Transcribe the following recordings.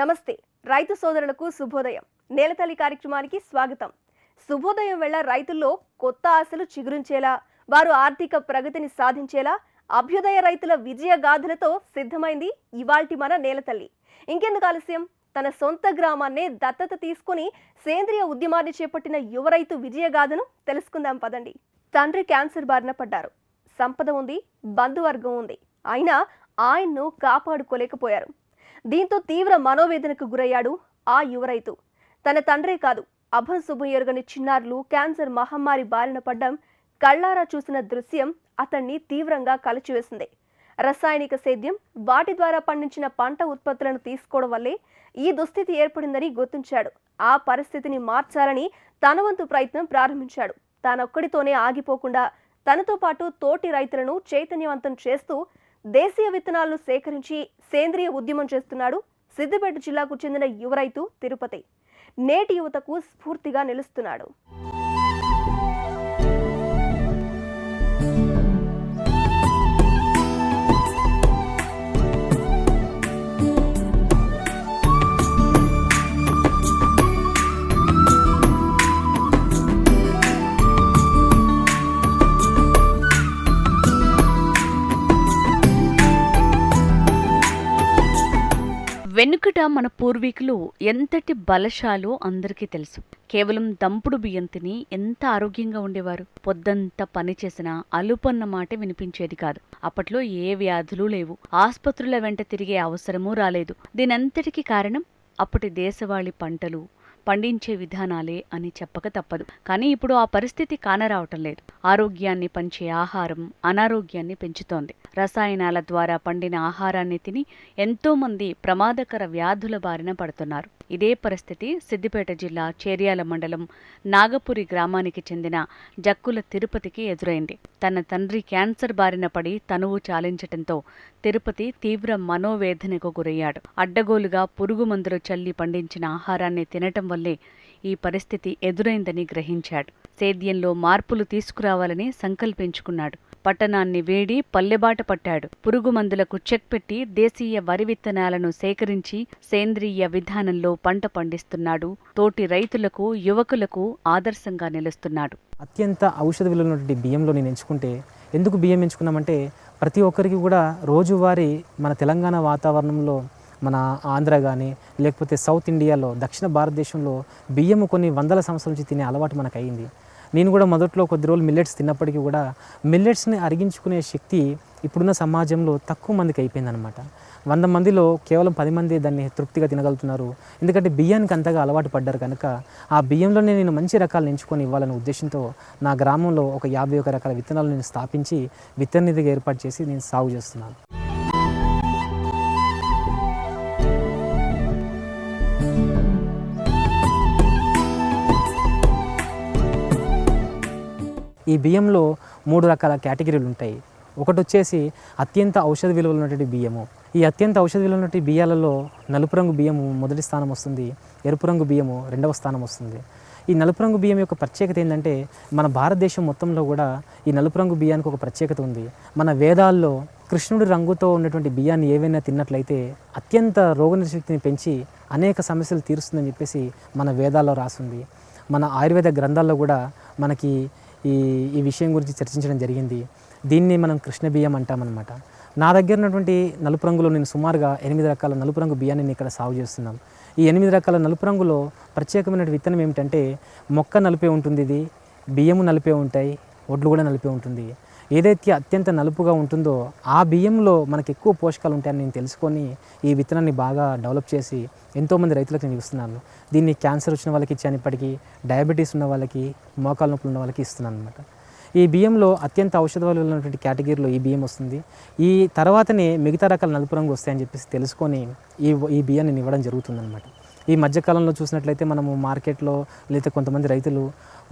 నమస్తే. రైతు సోదరులకు శుభోదయం. నేలతల్లి కార్యక్రమానికి స్వాగతం. శుభోదయం వేళ రైతుల్లో కొత్త ఆశలు చిగురించేలా వారు ఆర్థిక ప్రగతిని సాధించేలా అభ్యుదయ రైతుల విజయ గాథలతో సిద్ధమైంది ఇవాల్టి మన నేలతల్లి ఇంకెందుకు ఆలస్యం? తన సొంత గ్రామాన్నే దత్తత తీసుకుని సేంద్రియ ఉద్యమాన్ని చేపట్టిన యువ రైతు విజయగాథను తెలుసుకుందాం పదండి. తండ్రి క్యాన్సర్ బారిన పడ్డారు. సంపద ఉంది బంధువర్గం ఉంది. అయినా ఆయన్ను కాపాడుకోలేకపోయారు. దీంతో తీవ్ర మనోవేదనకు గురయ్యాడు ఆ యువ రైతు. తన తండ్రే కాదు అభం సుబ్బయ్యరుగని చిన్నారులు క్యాన్సర్ మహమ్మారి బారిన పడ్డం కళ్ళారా చూసిన దృశ్యం అతన్ని తీవ్రంగా కలచివేసింది. రసాయనిక సేద్యం వాటి ద్వారా పండించిన పంట ఉత్పత్తులను తీసుకోవడం వల్లే ఈ దుస్థితి ఏర్పడిందని గుర్తించాడు. ఆ పరిస్థితిని మార్చాలని తన వంతు ప్రయత్నం ప్రారంభించాడు. తానొక్కడితోనే ఆగిపోకుండా తనతో పాటు తోటి రైతులను చైతన్యవంతం చేస్తూ దేశీయ విత్తనాలను సేకరించి సేంద్రియ ఉద్యమం చేస్తున్నాడు సిద్దిపేట జిల్లాకు చెందిన యువ రైతు తిరుపతి. నేటి యువతకు స్ఫూర్తిగా నిలుస్తున్నాడు. వెనుకట మన పూర్వీకులు ఎంతటి బలశాలో అందరికీ తెలుసు. కేవలం దంపుడు బియ్యం తిని ఎంత ఆరోగ్యంగా ఉండేవారు? పొద్దంతా పని చేసినా అలుపన్న మాట వినిపించేది కాదు. అప్పట్లో ఏ వ్యాధులు లేవు. ఆసుపత్రుల వెంట తిరిగే అవసరమూ రాలేదు. దీనంతటికీ కారణం అప్పటి దేశవాళీ పంటలు పండించే విధానాలే అని చెప్పక తప్పదు. కానీ ఇప్పుడు ఆ పరిస్థితి కానరావటం లేదు. ఆరోగ్యాన్ని పంచే ఆహారం అనారోగ్యాన్ని పెంచుతోంది. రసాయనాల ద్వారా పండిన ఆహారాన్ని తిని ఎంతో మంది ప్రమాదకర వ్యాధుల బారిన పడుతున్నారు. ఇదే పరిస్థితి సిద్దిపేట జిల్లా చేర్యాల మండలం నాగపురి గ్రామానికి చెందిన జక్కుల తిరుపతికి ఎదురైంది. తన తండ్రి క్యాన్సర్ బారిన పడి తనువు చాలించటంతో తిరుపతి తీవ్ర మనోవేదనకు గురయ్యాడు. అడ్డగోలుగా పురుగు మందులు చల్లి పండించిన ఆహారాన్ని తినటం వల్లే ఈ పరిస్థితి ఎదురైందని గ్రహించాడు. సేద్యంలో మార్పులు తీసుకురావాలని సంకల్పించుకున్నాడు. పట్టణాన్ని వేడి పల్లెబాట పట్టాడు. పురుగు మందులకు చెక్ పెట్టి దేశీయ వరి విత్తనాలను సేకరించి సేంద్రియ విధానంలో పంట పండిస్తున్నాడు. తోటి రైతులకు యువకులకు ఆదర్శంగా నిలుస్తున్నాడు. అత్యంత ఔషధ విలువైనటువంటి బియ్యంలో నేను ఎంచుకుంటే ఎందుకు బియ్యం ఎంచుకున్నామంటే ప్రతి ఒక్కరికి కూడా రోజువారీ మన తెలంగాణ వాతావరణంలో మన ఆంధ్ర కానీ లేకపోతే సౌత్ ఇండియాలో దక్షిణ భారతదేశంలో బియ్యము కొన్ని వందల సంవత్సరాల నుంచి తినే అలవాటు మనకు అయింది నేను కూడా మొదట్లో కొద్ది రోజులు మిల్లెట్స్ తిన్నప్పటికీ కూడా మిల్లెట్స్ని అరిగించుకునే శక్తి ఇప్పుడున్న సమాజంలో తక్కువ మందికి అయిపోయిందనమాట వంద మందిలో కేవలం పది మంది దాన్ని తృప్తిగా తినగలుగుతున్నారు. ఎందుకంటే బియ్యానికి అంతగా అలవాటు పడ్డారు కనుక ఆ బియ్యంలోనే నేను మంచి రకాలు ఎంచుకొని ఇవ్వాలనే ఉద్దేశంతో నా గ్రామంలో ఒక యాభై ఒక రకాల విత్తనాలు నేను స్థాపించి విత్తన నిధిగా ఏర్పాటు చేసి నేను సాగు చేస్తున్నాను. ఈ బియ్యంలో మూడు రకాల కేటగిరీలు ఉంటాయి. ఒకటి వచ్చేసి అత్యంత ఔషధ విలువలు ఉన్నటువంటి బియ్యము. ఈ అత్యంత ఔషధ విలువలు ఉన్నటువంటి బియ్యాలలో నలుపు రంగు బియ్యము మొదటి స్థానం వస్తుంది ఎరుపు రంగు బియ్యము రెండవ స్థానం వస్తుంది. ఈ నలుపు రంగు బియ్యం యొక్క ప్రత్యేకత ఏంటంటే మన భారతదేశం మొత్తంలో కూడా ఈ నలుపు రంగు బియ్యానికి ఒక ప్రత్యేకత ఉంది. మన వేదాల్లో కృష్ణుడి రంగుతో ఉన్నటువంటి బియ్యాన్ని ఏవైనా తిన్నట్లయితే అత్యంత రోగనిశక్తిని పెంచి అనేక సమస్యలు తీరుస్తుందని చెప్పేసి మన వేదాల్లో రాసింది. మన ఆయుర్వేద గ్రంథాల్లో కూడా మనకి ఈ ఈ విషయం గురించి చర్చించడం జరిగింది. దీన్ని మనం కృష్ణ బియ్యం అంటామన్నమాట. నా దగ్గర ఉన్నటువంటి నలుపు రంగులో నేను సుమారుగా ఎనిమిది రకాల నలుపు రంగు బియ్యాన్ని నేను ఇక్కడ సాగు చేస్తున్నాం. ఈ ఎనిమిది రకాల నలుపు రంగులో ప్రత్యేకమైన విత్తనం ఏమిటంటే మొక్క నలిపే ఉంటుంది ఇది బియ్యము నలిపే ఉంటాయి ఒడ్లు కూడా నలిపే ఉంటుంది. ఏదైతే అత్యంత నలుపుగా ఉంటుందో ఆ బియ్యంలో మనకి ఎక్కువ పోషకాలు ఉంటాయని నేను తెలుసుకొని ఈ విత్తనాన్ని బాగా డెవలప్ చేసి ఎంతోమంది రైతులకు నేను ఇస్తున్నాను. దీన్ని క్యాన్సర్ వచ్చిన వాళ్ళకి ఇచ్చాను ఇప్పటికీ డయాబెటీస్ ఉన్న వాళ్ళకి మోకాలు నొప్పులు ఉన్న వాళ్ళకి ఇస్తున్నాను అనమాట ఈ బియ్యంలో అత్యంత ఔషధ విలువలు ఉన్నటువంటి కేటగిరీలో ఈ బియ్యం వస్తుంది. ఈ తర్వాతనే మిగతా రకాల నలుపు రంగు వస్తాయని చెప్పేసి తెలుసుకొని ఈ ఈ బియ్యాన్ని ఇవ్వడం జరుగుతుందన్నమాట. ఈ మధ్యకాలంలో చూసినట్లయితే మనము మార్కెట్లో లేదా కొంతమంది రైతులు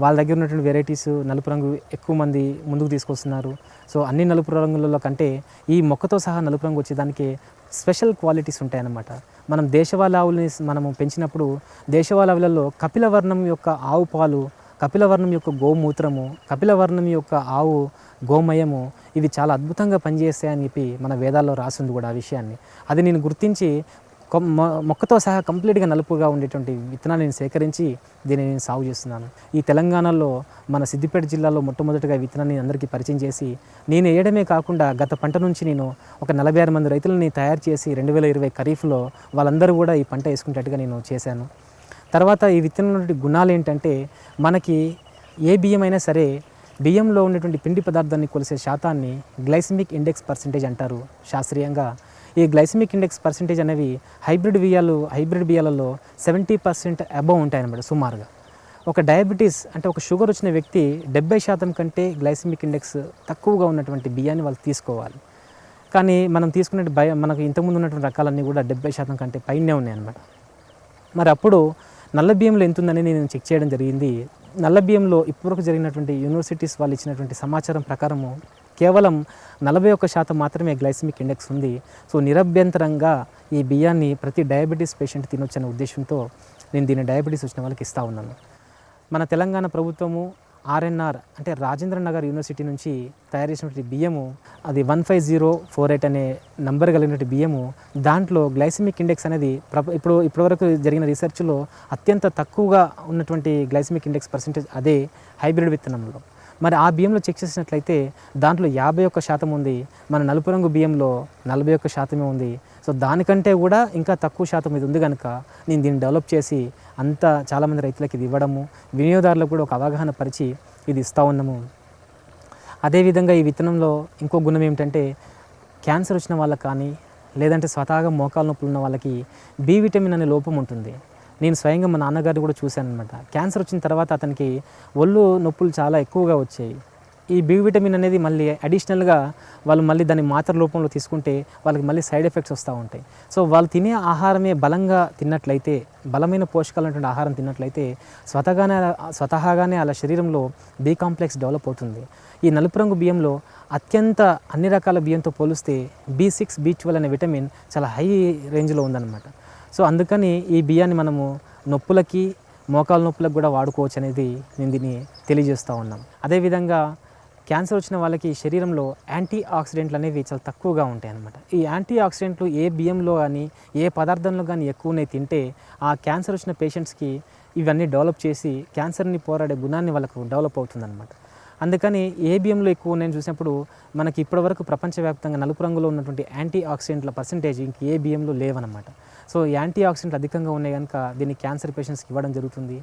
వాళ్ళ దగ్గర ఉన్నటువంటి వెరైటీస్ నలుపు రంగు ఎక్కువ మంది ముందుకు తీసుకొస్తున్నారు. సో అన్ని నలుపు రంగులలో కంటే ఈ మొక్కతో సహా నలుపు రంగు వచ్చేదానికి స్పెషల్ క్వాలిటీస్ ఉంటాయన్నమాట. మనం దేశవాళ ఆవులని మనము పెంచినప్పుడు దేశవాళ ఆవులలో కపిలవర్ణం యొక్క ఆవు పాలు కపిలవర్ణం యొక్క గోమూత్రము కపిలవర్ణం యొక్క ఆవు గోమయము ఇవి చాలా అద్భుతంగా పనిచేస్తాయని చెప్పి మన వేదాల్లో రాసింది కూడా ఆ విషయాన్ని. అది నేను గుర్తించి మొక్కతో సహా కంప్లీట్గా నలుపుగా ఉండేటువంటి విత్తనాన్ని నేను సేకరించి దీన్ని నేను సాగు చేస్తున్నాను. ఈ తెలంగాణలో మన సిద్దిపేట జిల్లాలో మొట్టమొదటిగా విత్తనాన్ని అందరికీ పరిచయం చేసి నేను వేయడమే కాకుండా గత పంట నుంచి నేను ఒక నలభై ఆరు మంది రైతులని తయారు చేసి రెండు వేల ఇరవై ఖరీఫ్లో వాళ్ళందరూ కూడా ఈ పంట వేసుకునేటట్టుగా నేను చేశాను. తర్వాత ఈ విత్తనంలో గుణాలు ఏంటంటే మనకి ఏ బియ్యం అయినా సరే బియ్యంలో ఉన్నటువంటి పిండి పదార్థాన్ని కొలిసే శాతాన్ని గ్లైసమిక్ ఇండెక్స్ పర్సంటేజ్ అంటారు శాస్త్రీయంగా. ఈ గ్లైసమిక్ ఇండెక్స్ పర్సంటేజ్ అనేవి హైబ్రిడ్ బియ్యాలు హైబ్రిడ్ బియ్యాలలో సెవెంటీ పర్సెంట్ అబవ్ ఉంటాయన్నమాట సుమారుగా. ఒక డయాబెటీస్ అంటే ఒక షుగర్ వచ్చిన వ్యక్తి డెబ్బై శాతం కంటే గ్లైసమిక్ ఇండెక్స్ తక్కువగా ఉన్నటువంటి బియ్యాన్ని వాళ్ళు తీసుకోవాలి. కానీ మనం తీసుకునే భయ మనకు ఇంతకుముందు ఉన్నటువంటి రకాలన్నీ కూడా డెబ్బై శాతం కంటే పైనే ఉన్నాయన్నమాట. మరి అప్పుడు నల్ల బియ్యంలో ఎంత ఉందని నేను చెక్ చేయడం జరిగింది. నల్ల బియ్యంలో ఇప్పటివరకు జరిగినటువంటి యూనివర్సిటీస్ వాళ్ళు ఇచ్చినటువంటి సమాచారం ప్రకారము కేవలం నలభై ఒక్క శాతం మాత్రమే గ్లైసమిక్ ఇండెక్స్ ఉంది. సో నిరభ్యంతరంగా ఈ బియ్యాన్ని ప్రతి డయాబెటీస్ పేషెంట్ తినొచ్చనే ఉద్దేశంతో నేను దీన్ని డయాబెటీస్ వచ్చిన వాళ్ళకి ఇస్తూ ఉన్నాను. మన తెలంగాణ ప్రభుత్వము ఆర్ఎన్ఆర్ అంటే రాజేంద్ర నగర్ యూనివర్సిటీ నుంచి తయారు చేసినటువంటి బియ్యము అది one five zero four eight అనే నంబర్ కలిగినటువంటి బియ్యము దాంట్లో గ్లైసమిక్ ఇండెక్స్ అనేది ప్ర- ఇప్పుడు ఇప్పటివరకు జరిగిన రీసెర్చ్లో అత్యంత తక్కువగా ఉన్నటువంటి గ్లైసమిక్ ఇండెక్స్ పర్సెంటేజ్ అదే హైబ్రిడ్ విత్తనంలో. మరి ఆ బియ్యంలో చెక్ చేసినట్లయితే దాంట్లో యాభై ఒక్క శాతం ఉంది మన నలుపు రంగు బియ్యంలో నలభై ఒక్క శాతమే ఉంది. సో దానికంటే కూడా ఇంకా తక్కువ శాతం ఇది ఉంది కనుక నేను దీన్ని డెవలప్ చేసి అంతా చాలామంది రైతులకు ఇది ఇవ్వడము వినియోగదారులకు కూడా ఒక అవగాహన పరిచి ఇది ఇస్తూ ఉన్నాము. అదేవిధంగా ఈ విత్తనంలో ఇంకో గుణం ఏమిటంటే క్యాన్సర్ వచ్చిన వాళ్ళకి కానీ లేదంటే స్వతహాగా మోకాలు నొప్పులు ఉన్న వాళ్ళకి బి విటమిన్ అనే లోపం ఉంటుంది. నేను స్వయంగా మా నాన్నగారిని కూడా చూశాను అనమాట క్యాన్సర్ వచ్చిన తర్వాత అతనికి ఒళ్ళు నొప్పులు చాలా ఎక్కువగా వచ్చాయి. ఈ బి విటమిన్ అనేది మళ్ళీ అడిషనల్గా వాళ్ళు మళ్ళీ దాన్ని మాత్ర రూపంలో తీసుకుంటే వాళ్ళకి మళ్ళీ సైడ్ ఎఫెక్ట్స్ వస్తూ ఉంటాయి. సో వాళ్ళు తినే ఆహారమే బలంగా తిన్నట్లయితే బలమైన పోషకాలైనటువంటి ఆహారం తిన్నట్లయితే స్వతహాగానే స్వతహాగానే వాళ్ళ శరీరంలో బి కాంప్లెక్స్ డెవలప్ అవుతుంది. ఈ నలుపు రంగు బియ్యంలో అత్యంత అన్ని రకాల బియ్యంతో పోలిస్తే బీ సిక్స్ బీ ట్వెల్వ్ అనే విటమిన్ చాలా హై రేంజ్లో ఉందన్నమాట. సో అందుకని ఈ బియ్యాన్ని మనము నొప్పులకి మోకాలు నొప్పులకు కూడా వాడుకోవచ్చు అనేది నేను దీన్ని తెలియజేస్తూ ఉన్నాం. అదేవిధంగా క్యాన్సర్ వచ్చిన వాళ్ళకి శరీరంలో యాంటీ ఆక్సిడెంట్లు అనేవి చాలా తక్కువగా ఉంటాయి అన్నమాట. ఈ యాంటీ ఆక్సిడెంట్లు ఏ బియ్యంలో కానీ ఏ పదార్థంలో కానీ ఎక్కువనే తింటే ఆ క్యాన్సర్ వచ్చిన పేషెంట్స్కి ఇవన్నీ డెవలప్ చేసి క్యాన్సర్ని పోరాడే గుణాన్ని వాళ్ళకు డెవలప్ అవుతుందన్నమాట. అందుకని ఏ బియ్యంలో ఎక్కువ నేను చూసినప్పుడు మనకి ఇప్పటివరకు ప్రపంచవ్యాప్తంగా నలుపు రంగులో ఉన్నటువంటి యాంటీ ఆక్సిడెంట్ల పర్సంటేజ్ ఇంక ఏ బియ్యంలో లేవన్నమాట సో యాంటీ ఆక్సిడెంట్లు అధికంగా ఉన్నాయి కనుక దీన్ని క్యాన్సర్ పేషెంట్స్కి ఇవ్వడం జరుగుతుంది.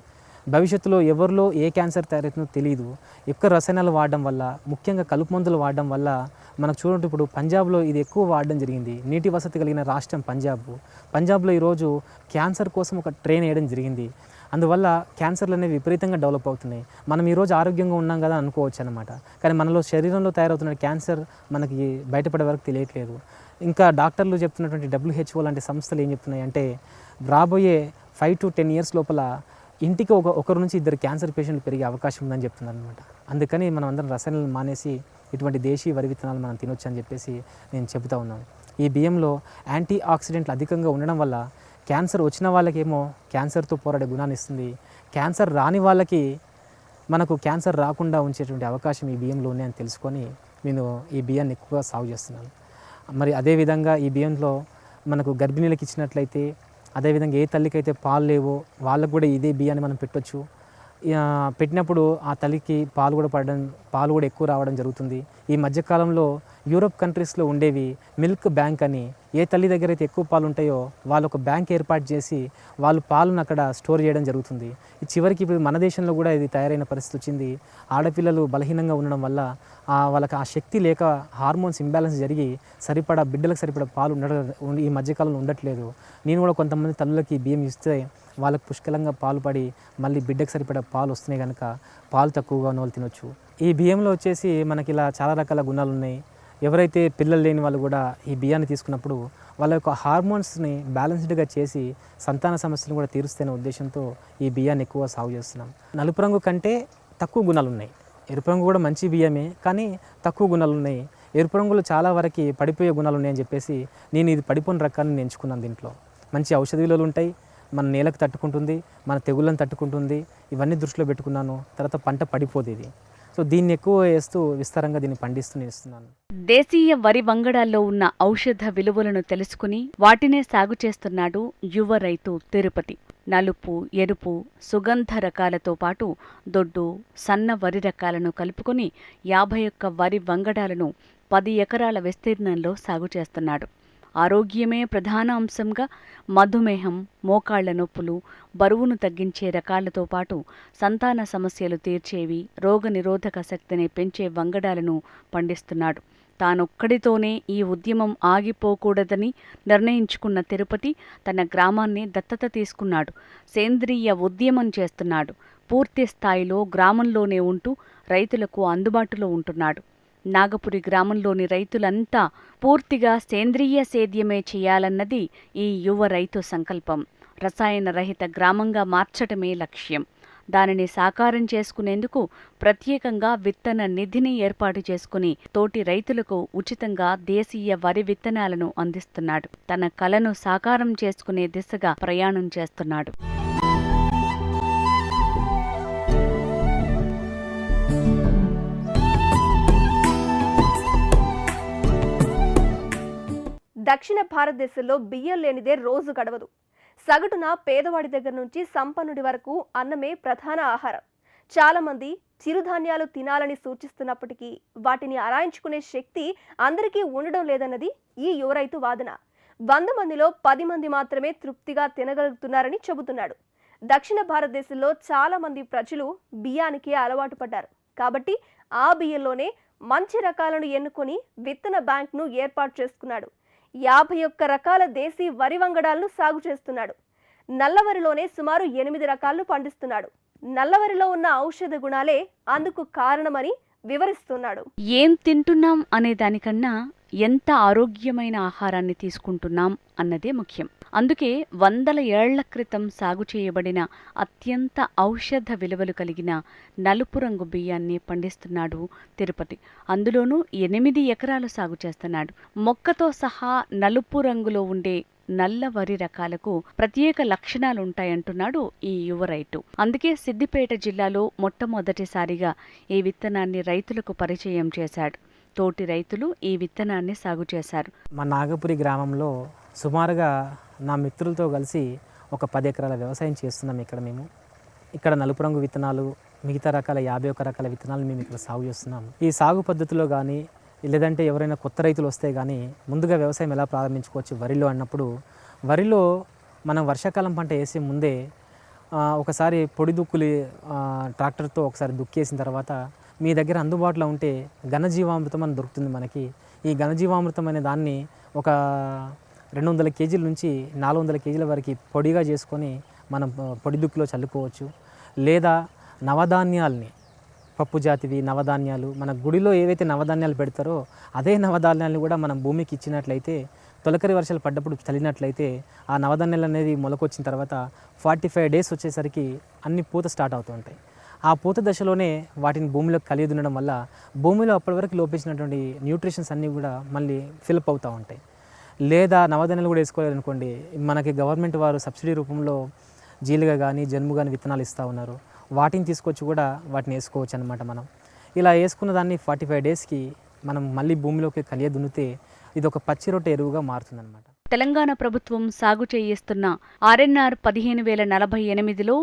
భవిష్యత్తులో ఎవరిలో ఏ క్యాన్సర్ తయారవుతుందో తెలియదు ఎక్కువ రసాయనాలు వాడడం వల్ల ముఖ్యంగా కలుపు మందులు వాడడం వల్ల మనకు చూడండి ఇప్పుడు పంజాబ్లో ఇది ఎక్కువ వాడడం జరిగింది. నీటి వసతి కలిగిన రాష్ట్రం పంజాబ్. పంజాబ్లో ఈరోజు క్యాన్సర్ కోసం ఒక ట్రైన్ వేయడం జరిగింది. అందువల్ల క్యాన్సర్లు అనేవి విపరీతంగా డెవలప్ అవుతున్నాయి. మనం ఈరోజు ఆరోగ్యంగా ఉన్నాం కదా అనుకోవచ్చు అనమాట కానీ మనలో శరీరంలో తయారవుతున్న క్యాన్సర్ మనకి బయటపడే వరకు తెలియట్లేదు. ఇంకా డాక్టర్లు చెప్తున్నటువంటి డబ్ల్యూహెచ్ఓ లాంటి సంస్థలు ఏం చెప్తున్నాయి అంటే రాబోయే ఫైవ్ టు టెన్ ఇయర్స్ లోపల ఇంటికి ఒక ఒకరి నుంచి ఇద్దరు క్యాన్సర్ పేషెంట్లు పెరిగే అవకాశం ఉందని చెప్తున్నారు అనమాట అందుకని మనం అందరం రసాయనాలు మానేసి ఇటువంటి దేశీ వరి విత్తనాలు మనం తినొచ్చు అని చెప్పేసి నేను చెబుతా ఉన్నాను. ఈ బియ్యంలో యాంటీ ఆక్సిడెంట్లు అధికంగా ఉండడం వల్ల క్యాన్సర్ వచ్చిన వాళ్ళకేమో క్యాన్సర్తో పోరాడే గుణాన్ని ఇస్తుంది క్యాన్సర్ రాని వాళ్ళకి మనకు క్యాన్సర్ రాకుండా ఉంచేటువంటి అవకాశం ఈ బియ్యంలో ఉన్నాయని తెలుసుకొని నేను ఈ బియ్యాన్ని ఎక్కువగా సాగు చేస్తున్నాను. మరి అదేవిధంగా ఈ బియ్యంలో మనకు గర్భిణీలకు ఇచ్చినట్లయితే అదేవిధంగా ఏ తల్లికైతే పాలు లేవో వాళ్ళకు కూడా ఇదే బియ్యాన్ని మనం పెట్టొచ్చు. పెట్టినప్పుడు ఆ తల్లికి పాలు కూడా పడడం పాలు కూడా ఎక్కువ రావడం జరుగుతుంది. ఈ మధ్యకాలంలో యూరోప్ కంట్రీస్లో ఉండేవి మిల్క్ బ్యాంక్ అని. ఏ తల్లి దగ్గర అయితే ఎక్కువ పాలు ఉంటాయో వాళ్ళు ఒక బ్యాంక్ ఏర్పాటు చేసి వాళ్ళు పాలను అక్కడ స్టోర్ చేయడం జరుగుతుంది. చివరికి ఇప్పుడు మన దేశంలో కూడా ఇది తయారైన పరిస్థితి వచ్చింది. ఆడపిల్లలు బలహీనంగా ఉండడం వల్ల ఆ వాళ్ళకి ఆ శక్తి లేక హార్మోన్స్ ఇంబ్యాలెన్స్ జరిగి సరిపడా బిడ్డలకు సరిపడా పాలు ఉండడం ఈ మధ్యకాలంలో ఉండట్లేదు. నేను కూడా కొంతమంది తల్లులకి బియ్యం ఇస్తే వాళ్ళకు పుష్కలంగా పాలు పడి మళ్ళీ బిడ్డకు సరిపడా పాలు వస్తున్నాయి కనుక పాలు తక్కువగా ఉన్న వాళ్ళు తినొచ్చు. ఈ బియ్యంలో వచ్చేసి మనకి ఇలా చాలా రకాల గుణాలు ఉన్నాయి ఎవరైతే పిల్లలు లేని వాళ్ళు కూడా ఈ బియ్యాన్ని తీసుకున్నప్పుడు వాళ్ళ యొక్క హార్మోన్స్ని బ్యాలెన్స్డ్గా చేసి సంతాన సమస్యలను కూడా తీరుస్తున్న ఉద్దేశంతో ఈ బియ్యాన్ని ఎక్కువ సాగు చేస్తున్నాం. నలుపు రంగు కంటే తక్కువ గుణాలు ఉన్నాయి. ఎరుపు రంగు కూడా మంచి బియ్యమే కానీ తక్కువ గుణాలు ఉన్నాయి. ఎరుపు రంగులో చాలా వరకు పడిపోయే గుణాలు ఉన్నాయని చెప్పేసి నేను ఇది పడిపోయిన రకాన్ని నేను ఎంచుకున్నాను దీంట్లో. మంచి ఔషధ విలువలు ఉంటాయి. మన నేలకు తట్టుకుంటుంది మన తెగుళ్ళను తట్టుకుంటుంది. ఇవన్నీ దృష్టిలో పెట్టుకున్నాను. తర్వాత పంట పడిపోదు ఇది. సో దీన్ని ఎక్కువ వేస్తూ విస్తారంగా దీన్ని పండిస్తూ నేస్తున్నాను దేశీయ వరి వంగడాల్లో ఉన్న ఔషధ విలువలను తెలుసుకుని వాటినే సాగు చేస్తున్నాడు యువ రైతు తిరుపతి. నలుపు ఎరుపు సుగంధ రకాలతో పాటు దొడ్డు సన్న వరి రకాలను కలుపుకొని యాభై ఒక్క వరి వంగడాలను పది ఎకరాల విస్తీర్ణంలో సాగు చేస్తున్నాడు. ఆరోగ్యమే ప్రధాన అంశంగా మధుమేహం మోకాళ్ళ నొప్పులు బరువును తగ్గించే రకాలతో పాటు సంతాన సమస్యలు తీర్చేవి రోగనిరోధక శక్తిని పెంచే వంగడాలను పండిస్తున్నాడు. తానొక్కడితోనే ఈ ఉద్యమం ఆగిపోకూడదని నిర్ణయించుకున్న తిరుపతి తన గ్రామాన్ని దత్తత తీసుకున్నాడు. సేంద్రియ ఉద్యమం చేస్తున్నాడు. పూర్తి స్థాయిలో గ్రామంలోనే ఉంటూ రైతులకు అందుబాటులో ఉంటున్నాడు. నాగపురి గ్రామంలోని రైతులంతా పూర్తిగా సేంద్రియ సేద్యమే చేయాలన్నది ఈ యువ రైతు సంకల్పం. రసాయన రహిత గ్రామంగా మార్చటమే లక్ష్యం. దానిని సాకారం చేసుకునేందుకు ప్రత్యేకంగా విత్తన నిధిని ఏర్పాటు చేసుకుని తోటి రైతులకు ఉచితంగా దేశీయ వరి విత్తనాలను అందిస్తున్నాడు. తన కలను సాకారం చేసుకునే దిశగా ప్రయాణం చేస్తున్నాడు. దక్షిణ భారతదేశంలో బియ్యం లేనిదే రోజు గడవదు. సగటున పేదవాడి దగ్గర నుంచి సంపన్నుడి వరకు అన్నమే ప్రధాన ఆహారం. చాలామంది చిరుధాన్యాలు తినాలని సూచిస్తున్నప్పటికీ వాటిని అరాయించుకునే శక్తి అందరికీ ఉండడం లేదన్నది ఈ యువ రైతు వాదన. వంద మందిలో పది మంది మాత్రమే తృప్తిగా తినగలుగుతున్నారని చెబుతున్నాడు. దక్షిణ భారతదేశంలో చాలా మంది ప్రజలు బియ్యానికి అలవాటు పడ్డారు. కాబట్టి ఆ బియ్యంలోనే మంచి రకాలను ఎన్నుకొని విత్తన బ్యాంక్ను ఏర్పాటు చేసుకున్నాడు. యాభై ఒక్క రకాల దేశీ వరి వంగడాలను సాగు చేస్తున్నాడు. నల్లవరిలోనే సుమారు ఎనిమిది రకాలను పండిస్తున్నాడు. నల్లవరిలో ఉన్న ఔషధ గుణాలే అందుకు కారణమని వివరిస్తున్నాడు. ఏం తింటున్నాం అనే దానికన్నా ఎంత ఆరోగ్యమైన ఆహారాన్ని తీసుకుంటున్నాం అన్నదే ముఖ్యం. అందుకే వందల ఏళ్ళ క్రితం సాగు చేయబడిన అత్యంత ఔషధ విలువలు కలిగిన నలుపు రంగు బియ్యాన్ని పండిస్తున్నాడు తిరుపతి. అందులోనూ ఎనిమిది ఎకరాలు సాగు చేస్తున్నాడు. మొక్కతో సహా నలుపు రంగులో ఉండే నల్ల వరి రకాలకు ప్రత్యేక లక్షణాలుంటాయంటున్నాడు ఈ యువ రైతు. అందుకే సిద్దిపేట జిల్లాలో మొట్టమొదటిసారిగా ఈ విత్తనాన్ని రైతులకు పరిచయం చేశాడు. తోటి రైతులు ఈ విత్తనాన్ని సాగు చేశారు. మా నాగపురి గ్రామంలో సుమారుగా నా మిత్రులతో కలిసి ఒక పది ఎకరాల వ్యవసాయం చేస్తున్నాం ఇక్కడ మేము. ఇక్కడ నలుపు రంగు విత్తనాలు మిగతా రకాల యాభై ఒక్క రకాల విత్తనాలు మేము ఇక్కడ సాగు చేస్తున్నాం. ఈ సాగు పద్ధతిలో కానీ లేదంటే ఎవరైనా కొత్త రైతులు వస్తే కానీ ముందుగా వ్యవసాయం ఎలా ప్రారంభించుకోవచ్చు వరిలో అన్నప్పుడు వరిలో మనం వర్షాకాలం పంట వేసే ముందే ఒకసారి పొడి దుక్కులు ట్రాక్టర్తో ఒకసారి దుక్కేసిన తర్వాత మీ దగ్గర అందుబాటులో ఉంటే ఘనజీవామృతం అని దొరుకుతుంది మనకి. ఈ ఘనజీవామృతం అనే దాన్ని ఒక రెండు వందల కేజీల నుంచి నాలుగు వందల కేజీల వరకు పొడిగా చేసుకొని మనం పొడి దుక్కులో చల్లుకోవచ్చు. లేదా నవధాన్యాల్ని పప్పు జాతివి నవధాన్యాలు మన గుడిలో ఏవైతే నవధాన్యాలు పెడతారో అదే నవధాన్యాలను కూడా మనం భూమికి ఇచ్చినట్లయితే తొలకరి వర్షాలు పడ్డప్పుడు చల్లినట్లయితే ఆ నవధాన్యాలు అనేది మొలకొచ్చిన తర్వాత ఫార్టీ ఫైవ్ డేస్ వచ్చేసరికి అన్ని పూత స్టార్ట్ అవుతూ ఉంటాయి. ఆ పూత దశలోనే వాటిని భూమిలో కలిగి ఉండడం వల్ల భూమిలో అప్పటి వరకు లోపించినటువంటి న్యూట్రిషన్స్ అన్నీ కూడా మళ్ళీ ఫిల్అప్ అవుతూ ఉంటాయి. లేదా నవధాన్యాలు కూడా వేసుకోలేదనుకోండి మనకి గవర్నమెంట్ వారు సబ్సిడీ రూపంలో జీలుగా కానీ జన్ము కానీ విత్తనాలు ఇస్తూ ఉన్నారు. వాటిని తీసుకొచ్చి కూడా వాటిని వేసుకోవచ్చు అనమాట మనం. ఇలా వేసుకున్న దాన్ని ఫార్టీ ఫైవ్ డేస్కి మనం మళ్ళీ భూమిలోకి కలియ దున్నితే ఇది ఒక పచ్చి రొట్టె ఎరువుగా మారుతుందన్నమాట. తెలంగాణ ప్రభుత్వం సాగు చేయిస్తున్న ఆర్ఎన్ఆర్ పదిహేను వేల నలభై ఎనిమిదిలో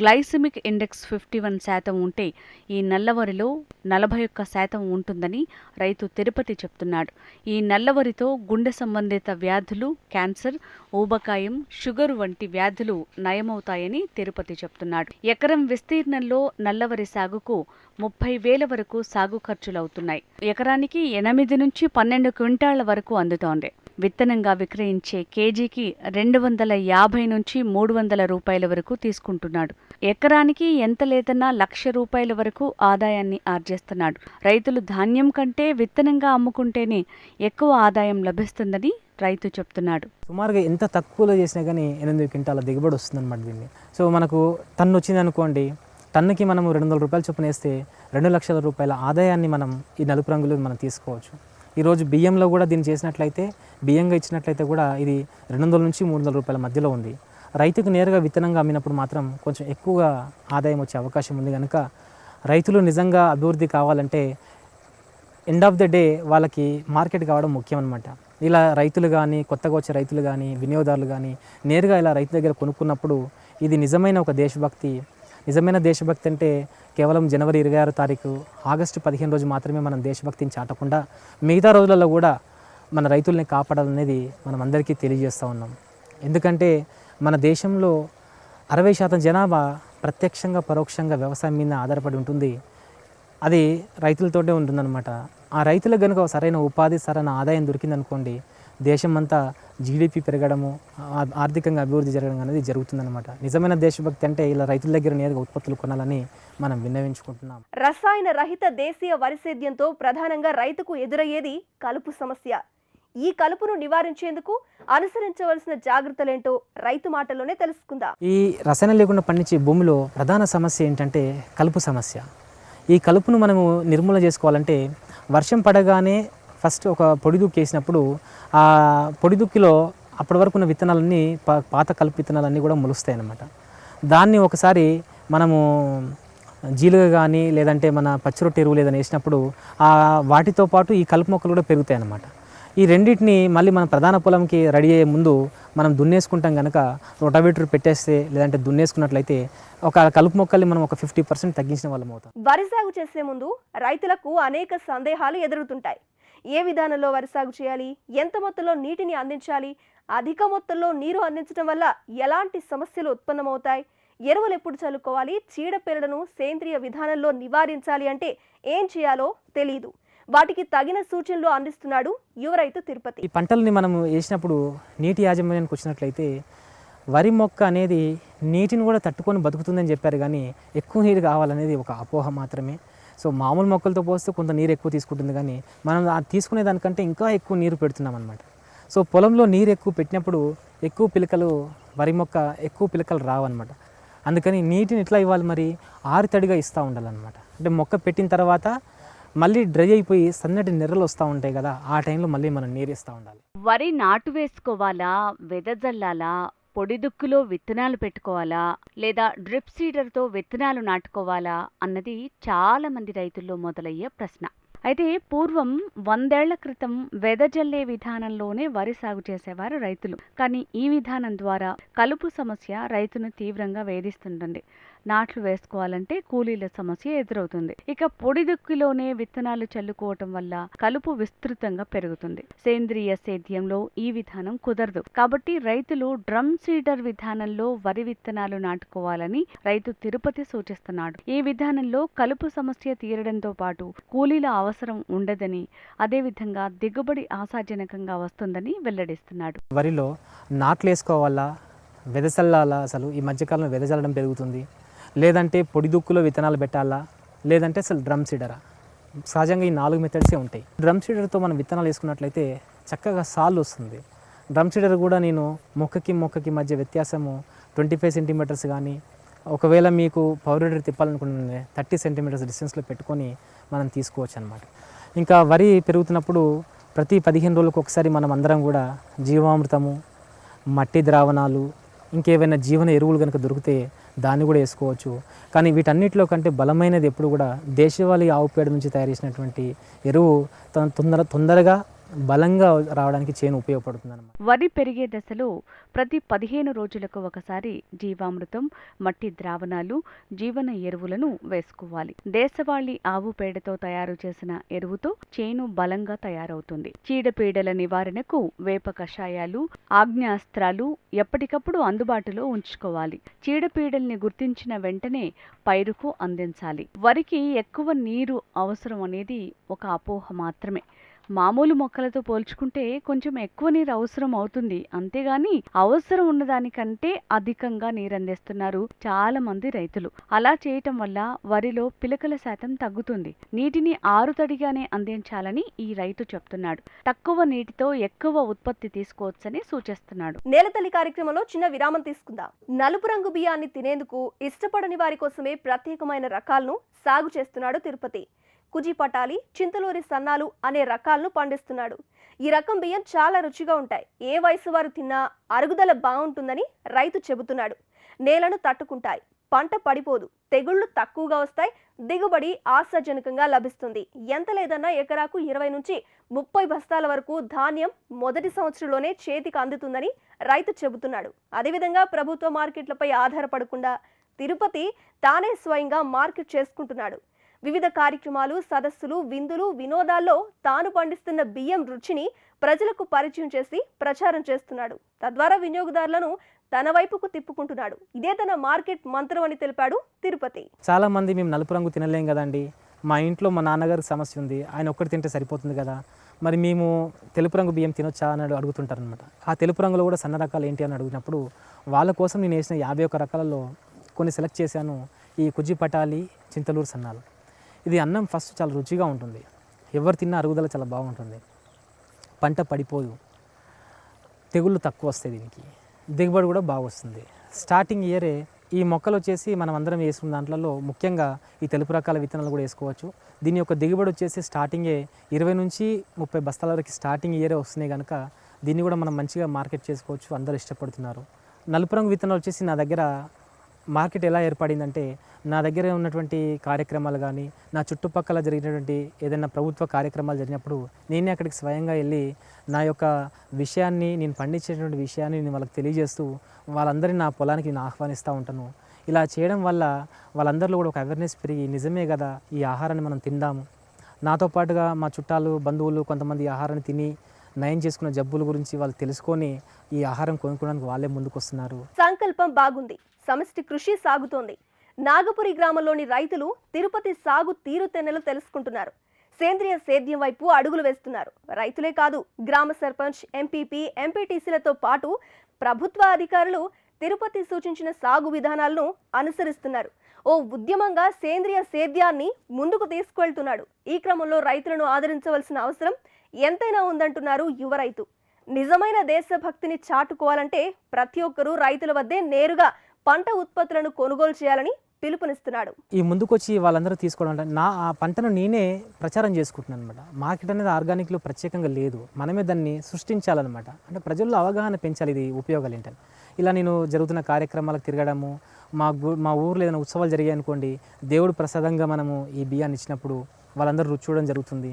గ్లైసిమిక్ ఇండెక్స్ ఫిఫ్టీ వన్ శాతం ఉంటే ఈ నల్లవరిలో నలభై ఒక్క శాతం ఉంటుందని రైతు తిరుపతి చెప్తున్నాడు. ఈ నల్లవరితో గుండె సంబంధిత వ్యాధులు క్యాన్సర్ ఊబకాయం షుగర్ వంటి వ్యాధులు నయమవుతాయని తిరుపతి చెప్తున్నాడు. ఎకరం విస్తీర్ణంలో నల్లవరి సాగుకు ముప్పై వేల వరకు సాగు ఖర్చులవుతున్నాయి. ఎకరానికి ఎనిమిది నుంచి పన్నెండు క్వింటాళ్ళ వరకు అందుతోంది. విత్తనంగా విక్రయించే కేజీకి రెండు వందల యాభై నుంచి మూడు వందల రూపాయల వరకు తీసుకుంటున్నాడు. ఎకరానికి ఎంత లేదన్నా లక్ష రూపాయల వరకు ఆదాయాన్ని ఆర్జిస్తున్నాడు. రైతులు ధాన్యం కంటే విత్తనంగా అమ్ముకుంటేనే ఎక్కువ ఆదాయం లభిస్తుందని రైతు చెప్తున్నాడు. సుమారుగా ఎంత తక్కువలో చేసినా కానీ ఎనిమిది క్వింటాల దిగుబడి వస్తుంది అనమాట దీన్ని. సో మనకు టన్ను వచ్చింది అనుకోండి టన్నుకి మనము రెండు వందల రూపాయలు చొప్పున వేస్తే రెండు లక్షల రూపాయల ఆదాయాన్ని మనం ఈ నలుపు రంగులో మనం తీసుకోవచ్చు. ఈరోజు బియ్యంలో కూడా దీన్ని చేసినట్లయితే బియ్యంగా ఇచ్చినట్లయితే కూడా ఇది రెండు వందల నుంచి మూడు వందల రూపాయల మధ్యలో ఉంది. రైతుకు నేరుగా విత్తనంగా అమ్మినప్పుడు మాత్రం కొంచెం ఎక్కువగా ఆదాయం వచ్చే అవకాశం ఉంది కనుక రైతులు నిజంగా అభివృద్ధి కావాలంటే ఎండ్ ఆఫ్ ద డే వాళ్ళకి మార్కెట్ కావడం ముఖ్యం అనమాట ఇలా రైతులు కానీ కొత్తగా వచ్చే రైతులు కానీ వినియోగదారులు కానీ నేరుగా ఇలా రైతు దగ్గర కొనుక్కున్నప్పుడు ఇది నిజమైన ఒక దేశభక్తి నిజమైన దేశభక్తి అంటే కేవలం జనవరి ఇరవై ఆరు తారీఖు ఆగస్టు పదిహేను రోజు మాత్రమే మనం దేశభక్తిని చాటకుండా మిగతా రోజులలో కూడా మన రైతుల్ని కాపాడాలనేది మనం అందరికీ తెలియజేస్తూ ఉన్నాం. ఎందుకంటే మన దేశంలో అరవై శాతం జనాభా ప్రత్యక్షంగా పరోక్షంగా వ్యవసాయం మీద ఆధారపడి ఉంటుంది. అది రైతులతోటే ఉంటుందన్నమాట. ఆ రైతులకు కనుక సరైన ఉపాధి సరైన ఆదాయం దొరికిందనుకోండి దేశం అంతా జీడిపి పెరగడము ఆర్థికంగా అభివృద్ధి జరగడం అనేది జరుగుతుందన్నమాట. నిజమైన దేశభక్తి అంటే ఇలా రైతుల దగ్గర నేరుగా ఉత్పత్తులు కొనాలని మనం విన్నవించుకుంటున్నాం. రసాయన రహిత దేశీయ వరి సేద్యంతో ప్రధానంగా రైతుకు ఎదురయ్యేది కలుపు సమస్య. ఈ కలుపును నివారించేందుకు అనుసరించవలసిన జాగ్రత్తలేంటో రైతు మాటల్లోనే తెలుసుకుందాం. ఈ రసాయనం లేకుండా పండించే భూమిలో ప్రధాన సమస్య ఏంటంటే కలుపు సమస్య. ఈ కలుపును మనము నిర్మూలన చేసుకోవాలంటే వర్షం పడగానే ఫస్ట్ ఒక పొడి దుక్కి వేసినప్పుడు ఆ పొడి దుక్కిలో అప్పటి వరకు ఉన్న విత్తనాలన్నీ పాత కలుపు విత్తనాలన్నీ కూడా మొలుస్తాయి అన్నమాట దాన్ని ఒకసారి మనము జీలుగ కానీ లేదంటే మన పచ్చిరొట్టె ఎరువు లేదని వేసినప్పుడు ఆ వాటితో పాటు ఈ కలుపు మొక్కలు కూడా పెరుగుతాయి అన్నమాట ఈ రెండింటిని మళ్ళీ మన ప్రధాన పొలంకి రెడీ అయ్యే ముందు మనం దున్నేసుకుంటాం కనుక రొటావేటర్ పెట్టేస్తే లేదంటే దున్నేసుకున్నట్లయితే ఒక కలుపు మొక్కల్ని మనం ఒక ఫిఫ్టీ పర్సెంట్ తగ్గించిన వాళ్ళం అవుతాం. వరి సాగు చేసే ముందు రైతులకు అనేక సందేహాలు ఎదురుతుంటాయి ఏ విధానంలో వరి సాగు చేయాలి? ఎంత మొత్తంలో నీటిని అందించాలి? అధిక మొత్తంలో నీరు అందించడం వల్ల ఎలాంటి సమస్యలు ఉత్పన్నమవుతాయి? ఎరువులు ఎప్పుడు చల్లుకోవాలి? చీడపీడను సేంద్రియ విధానంలో నివారించాలి అంటే ఏం చేయాలో తెలియదు వాటికి తగిన సూచనలు అందిస్తున్నాడు యువ రైతు తిరుపతి. ఈ పంటల్ని మనం వేసినప్పుడు నీటి యాజమాన్యానికి వచ్చినట్లయితే వరి మొక్క అనేది నీటిని కూడా తట్టుకొని బతుకుతుందని చెప్పారు కానీ ఎక్కువ నీరు కావాలనేది ఒక అపోహ మాత్రమే. సో మామూలు మొక్కలతో పోస్తే కొంత నీరు ఎక్కువ తీసుకుంటుంది కానీ మనం ఆ తీసుకునే దానికంటే ఇంకా ఎక్కువ నీరు పెడుతున్నాం అనమాట సో పొలంలో నీరు ఎక్కువ పెట్టినప్పుడు ఎక్కువ పిలకలు వరి మొక్క ఎక్కువ పిలకలు రావన్నమాట. అందుకని నీటిని ఎట్లా ఇవ్వాలి మరి? ఆరుతడిగా ఇస్తూ ఉండాలన్నమాట. అంటే మొక్క పెట్టిన తర్వాత మళ్ళీ డ్రై అయిపోయి సన్నటి నెర్రలు వస్తూ ఉంటాయి కదా ఆ టైంలో మళ్ళీ మనం నీరు ఇస్తూ ఉండాలి. వరి నాటు వేసుకోవాలా వెదజల్లాలా పొడిదుక్కులో విత్తనాలు పెట్టుకోవాలా? లేదా డ్రిప్ సీడర్తో విత్తనాలు నాటుకోవాలా? అన్నది చాలా మంది రైతుల్లో మొదలయ్యే ప్రశ్న. అయితే పూర్వం వందేళ్ళ క్రితం వెదజల్లే విధానంలోనే వరి సాగు చేసేవారు రైతులు. కానీ ఈ విధానం ద్వారా కలుపు సమస్య రైతును తీవ్రంగా వేధిస్తుంటుంది. నాట్లు వేసుకోవాలంటే కూలీల సమస్య ఎదురవుతుంది. ఇక పొడి దుక్కిలోనే విత్తనాలు చల్లుకోవటం వల్ల కలుపు విస్తృతంగా పెరుగుతుంది. సేంద్రియ సేద్యంలో ఈ విధానం కుదరదు. కాబట్టి రైతులు డ్రమ్ సీడర్ విధానంలో వరి విత్తనాలు నాటుకోవాలని రైతు తిరుపతి సూచిస్తున్నాడు. ఈ విధానంలో కలుపు సమస్య తీరడంతో పాటు కూలీల అవసరం ఉండదని అదేవిధంగా దిగుబడి ఆశాజనకంగా వస్తుందని వెల్లడిస్తున్నాడు. వరిలో నాట్లు వేసుకోవాలా? వెదజల్లాలా? అసలు ఈ మధ్యకాలంలో వెదజల్లడం పెరుగుతుంది. లేదంటే పొడి దుక్కులో విత్తనాలు పెట్టాలా? లేదంటే అసలు డ్రమ్ సీడరా? సహజంగా ఈ నాలుగు మెథడ్సే ఉంటాయి. డ్రమ్ సీడర్తో మనం విత్తనాలు వేసుకున్నట్లయితే చక్కగా సాల్ వస్తుంది. డ్రమ్ సీడర్ కూడా నేను మొక్కకి మొక్కకి మధ్య వ్యత్యాసము ట్వంటీ ఫైవ్ సెంటీమీటర్స్ కానీ ఒకవేళ మీకు పౌడర్ తిప్పాలనుకుంటే థర్టీ సెంటీమీటర్స్ డిస్టెన్స్లో పెట్టుకొని మనం తీసుకోవచ్చు అనమాట ఇంకా వరి పెరుగుతున్నప్పుడు ప్రతి పదిహేను రోజులకు ఒకసారి మనం అందరం కూడా జీవామృతము మట్టి ద్రావణాలు ఇంకేవైనా జీవన ఎరువులు కనుక దొరికితే దాన్ని కూడా వేసుకోవచ్చు. కానీ వీటన్నిటిలో కంటే బలమైనది ఎప్పుడు కూడా దేశవాళీ ఆవు పేడ నుంచి తయారు చేసినటువంటి ఎరువు తన తొందర తొందరగా బలంగా రావడానికి చేను ఉపయోగపడుతుంది అనమాట వరి పెరిగే దశలో ప్రతి పదిహేను రోజులకు ఒకసారి జీవామృతం మట్టి ద్రావణాలు జీవన ఎరువులను వేసుకోవాలి. దేశవాళీ ఆవు పేడతో తయారు చేసిన ఎరువుతో చేను బలంగా తయారవుతుంది. చీడపీడల నివారణకు వేప కషాయాలు ఆగ్నేయాస్త్రాలు ఎప్పటికప్పుడు అందుబాటులో ఉంచుకోవాలి. చీడపీడల్ని గుర్తించిన వెంటనే పైరుకు అందించాలి. వరికి ఎక్కువ నీరు అవసరం అనేది ఒక అపోహ మాత్రమే. మామూలు మొక్కలతో పోల్చుకుంటే కొంచెం ఎక్కువ నీరు అవసరం అవుతుంది. అంతేగాని అవసరం ఉన్నదానికంటే అధికంగా నీరు అందిస్తున్నారు చాలా మంది రైతులు. అలా చేయటం వల్ల వరిలో పిలకల శాతం తగ్గుతుంది. నీటిని ఆరుతడిగానే అందించాలని ఈ రైతు చెప్తున్నాడు. తక్కువ నీటితో ఎక్కువ ఉత్పత్తి తీసుకోవచ్చని సూచిస్తున్నాడు. నేలతల్లి కార్యక్రమంలో చిన్న విరామం తీసుకుందాం. నలుపు రంగు బియ్యాన్ని తినేందుకు ఇష్టపడని వారి కోసమే ప్రత్యేకమైన రకాలను సాగు చేస్తున్నాడు తిరుపతి. కుజి పటాలి చింతలూరి సన్నాలు అనే రకాలను పండిస్తున్నాడు. ఈ రకం బియ్యం చాలా రుచిగా ఉంటాయి. ఏ వయసు వారు తిన్నా అరుగుదల బాగుంటుందని రైతు చెబుతున్నాడు. నేలను తట్టుకుంటాయి. పంట పడిపోదు. తెగుళ్ళు తక్కువగా వస్తాయి. దిగుబడి ఆశాజనకంగా లభిస్తుంది. ఎంత లేదన్నా ఎకరాకు ఇరవై నుంచి ముప్పై బస్తాల వరకు ధాన్యం మొదటి సంవత్సరంలోనే చేతికి అందుతుందని రైతు చెబుతున్నాడు. అదేవిధంగా ప్రభుత్వ మార్కెట్లపై ఆధారపడకుండా తిరుపతి తానే స్వయంగా మార్కెట్ చేసుకుంటున్నాడు. వివిధ కార్యక్రమాలు సదస్సులు విందులు వినోదాల్లో తాను పండిస్తున్న బియ్యం రుచిని ప్రజలకు పరిచయం చేసి ప్రచారం చేస్తున్నాడు. తద్వారా వినియోగదారులను తన వైపుకు తిప్పుకుంటున్నాడు. ఇదే తన మార్కెట్ మంత్రం అని తెలిపాడు తిరుపతి. చాలామంది మేము నలుపు రంగు తినలేం కదండి. మా ఇంట్లో మా నాన్నగారికి సమస్య ఉంది. ఆయన ఒక్కటి తింటే సరిపోతుంది కదా. మరి మేము తెలుపు రంగు బియ్యం తినొచ్చా అని అడుగుతుంటారు అనమాట ఆ తెలుపు రంగులో కూడా సన్న రకాలు ఏంటి అని అడిగినప్పుడు వాళ్ళ కోసం నేను వేసిన యాభై ఒక్క రకాలలో కొన్ని సెలెక్ట్ చేశాను. ఈ కుజ్జి పటాలి చింతలూరు సన్నాలు. ఇది అన్నం ఫస్ట్ చాలా రుచిగా ఉంటుంది. ఎవరు తిన్నా అరుగుదల చాలా బాగుంటుంది. పంట పడిపోదు. తెగుళ్ళు తక్కువ వస్తాయి దీనికి. దిగుబడి కూడా బాగా వస్తుంది. స్టార్టింగ్ ఇయరే ఈ మొక్కలు వచ్చేసి మనం అందరం వేసుకున్న దాంట్లో ముఖ్యంగా ఈ తెలుపు రకాల విత్తనాలు కూడా వేసుకోవచ్చు. దీని యొక్క దిగుబడి వచ్చేసి స్టార్టింగే ఇరవై నుంచి ముప్పై బస్తాల వరకు స్టార్టింగ్ ఇయరే వస్తున్నాయి కనుక దీన్ని కూడా మనం మంచిగా మార్కెట్ చేసుకోవచ్చు. అందరూ ఇష్టపడుతున్నారు. నలుపు రంగు విత్తనాలు వచ్చేసి నా దగ్గర మార్కెట్ ఎలా ఏర్పడిందంటే నా దగ్గర ఉన్నటువంటి కార్యక్రమాలు కానీ నా చుట్టుపక్కల జరిగినటువంటి ఏదైనా ప్రభుత్వ కార్యక్రమాలు జరిగినప్పుడు నేనే అక్కడికి స్వయంగా వెళ్ళి నా యొక్క విషయాన్ని నేను పండించేటువంటి విషయాన్ని నేను వాళ్ళకి తెలియజేస్తూ వాళ్ళందరినీ నా పొలానికి నేను ఆహ్వానిస్తూ ఉంటాను. ఇలా చేయడం వల్ల వాళ్ళందరిలో కూడా ఒక అవేర్నెస్ పెరిగి నిజమే కదా ఈ ఆహారాన్ని మనం తిందాము. నాతో పాటుగా మా చుట్టాలు బంధువులు కొంతమంది ఆహారాన్ని తిని నయం చేసుకున్న జబ్బుల గురించి వాళ్ళు తెలుసుకొని ఈ ఆహారం కొనుక్కోవడానికి వాళ్ళే ముందుకు వస్తున్నారు సంకల్పం బాగుంది. సమష్టి కృషి సాగుతోంది. నాగపురి గ్రామంలోని రైతులు తిరుపతి సాగు తీరుతెన్నెలు తెలుసుకుంటున్నారు. సేంద్రియ సేద్యం వైపు అడుగులు వేస్తున్నారు. రైతులే కాదు గ్రామ సర్పంచ్ ఎంపీపీ ఎంపీటీసీలతో పాటు ప్రభుత్వ అధికారులు తిరుపతి సూచించిన సాగు విధానాలను అనుసరిస్తున్నారు. ఓ ఉద్యమంగా సేంద్రియ సేద్యాన్ని ముందుకు తీసుకువెళ్తున్నాడు ఈ క్రమంలో రైతులను ఆదరించవలసిన అవసరం ఎంతైనా ఉందంటున్నారు యువ రైతు. నిజమైన దేశభక్తిని చాటుకోవాలంటే ప్రతి ఒక్కరూ రైతుల వద్దే నేరుగా పంట ఉత్పత్తులను కొనుగోలు చేయాలని పిలుపునిస్తున్నాడు. ఈ ముందుకొచ్చి వాళ్ళందరూ తీసుకోవడం అంటే నా ఆ పంటను నేనే ప్రచారం చేసుకుంటున్నాను అనమాట మార్కెట్ అనేది ఆర్గానిక్లో ప్రత్యేకంగా లేదు. మనమే దాన్ని సృష్టించాలన్నమాట. అంటే ప్రజల్లో అవగాహన పెంచాలి ఇది ఉపయోగాలు ఏంటని. ఇలా నేను జరుగుతున్న కార్యక్రమాలకు తిరగడము మా మా ఊర్లో ఏదైనా ఉత్సవాలు జరిగాయి అనుకోండి దేవుడు ప్రసాదంగా మనము ఈ బియ్యాన్ని ఇచ్చినప్పుడు వాళ్ళందరూ రుచి చూడడం జరుగుతుంది.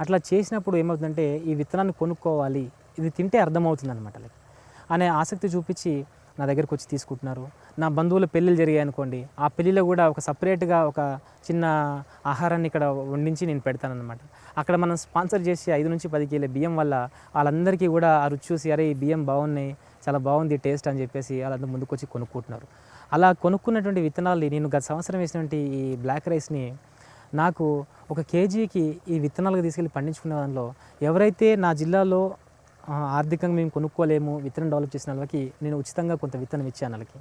అట్లా చేసినప్పుడు ఏమవుతుందంటే ఈ విత్తనాన్ని కొనుక్కోవాలి. ఇది తింటే అర్థమవుతుంది అనమాట అనే ఆసక్తి చూపించి నా దగ్గరకు వచ్చి తీసుకుంటున్నారు. నా బంధువుల పెళ్ళిళ్ళు జరిగాయి అనుకోండి ఆ పెళ్ళిలో కూడా ఒక సపరేట్గా ఒక చిన్న ఆహారాన్ని ఇక్కడ వండించి నేను పెడతానన్నమాట. అక్కడ మనం స్పాన్సర్ చేసి ఐదు నుంచి పది కిలో బియ్యం వల్ల వాళ్ళందరికీ కూడా ఆ రుచి చూసి అరే ఈ బియ్యం బాగున్నాయి చాలా బాగుంది టేస్ట్ అని చెప్పేసి వాళ్ళందరూ ముందుకొచ్చి కొనుక్కుంటున్నారు. అలా కొనుక్కున్నటువంటి విత్తనాలు నేను గత సంవత్సరం వేసినటువంటి ఈ బ్లాక్ రైస్ని నాకు ఒక కేజీకి ఈ విత్తనాలకు తీసుకెళ్ళి పండించుకునే దానిలో ఎవరైతే నా జిల్లాలో ఆర్థికంగా మేము కొనుక్కోలేము విత్తనం డెవలప్ చేసిన వాళ్ళకి నేను ఉచితంగా కొంత విత్తనం ఇచ్చాను వాళ్ళకి.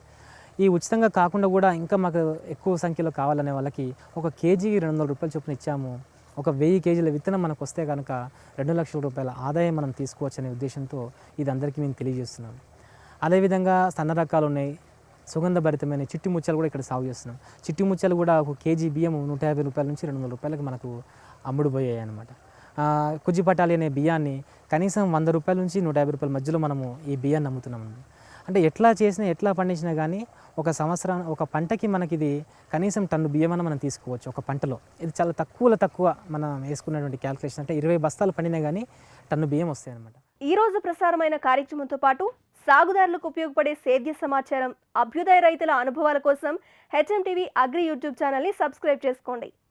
ఈ ఉచితంగా కాకుండా కూడా ఇంకా మాకు ఎక్కువ సంఖ్యలో కావాలనే వాళ్ళకి ఒక కేజీ రెండు వందల రూపాయలు చొప్పున ఇచ్చాము. ఒక వెయ్యి కేజీల విత్తనం మనకు వస్తే కనుక రెండు లక్షల రూపాయల ఆదాయం మనం తీసుకోవచ్చు అనే ఉద్దేశంతో ఇది అందరికీ మేము తెలియజేస్తున్నాం. అదేవిధంగా సన్న రకాలు ఉన్నాయి సుగంధభరితమైన చిట్టి ముత్యాలు కూడా ఇక్కడ సాగు చేస్తున్నాం. చిట్టి ముత్యాలు కూడా ఒక కేజీ బియ్యం నూట యాభై రూపాయల నుంచి రెండు వందల రూపాయలకు మనకు అమ్ముడుపోయాయి అనమాట కుజ్జీపట్టాలి అనే బియ్యాన్ని కనీసం వంద రూపాయల నుంచి నూట యాభై రూపాయల మధ్యలో మనము ఈ బియ్యాన్ని అమ్ముతున్నామండి. అంటే ఎట్లా చేసినా ఎట్లా పండించినా కానీ ఒక సంవత్సరం ఒక పంటకి మనకి ఇది కనీసం టన్ను బియ్యం మనం తీసుకోవచ్చు ఒక పంటలో. ఇది చాలా తక్కువలో తక్కువ మనం వేసుకున్నటువంటి క్యాల్కులేషన్ అంటే ఇరవై బస్తాలు పండినా కానీ టన్ను బియ్యం వస్తాయి అనమాట ఈ రోజు ప్రసారమైన కార్యక్రమంతో పాటు సాగుదారులకు ఉపయోగపడే సేద్య సమాచారం అభ్యుదయ రైతుల అనుభవాల కోసం హెచ్ఎం టీవీ అగ్రి యూట్యూబ్ ఛానల్ని సబ్స్క్రైబ్ చేసుకోండి.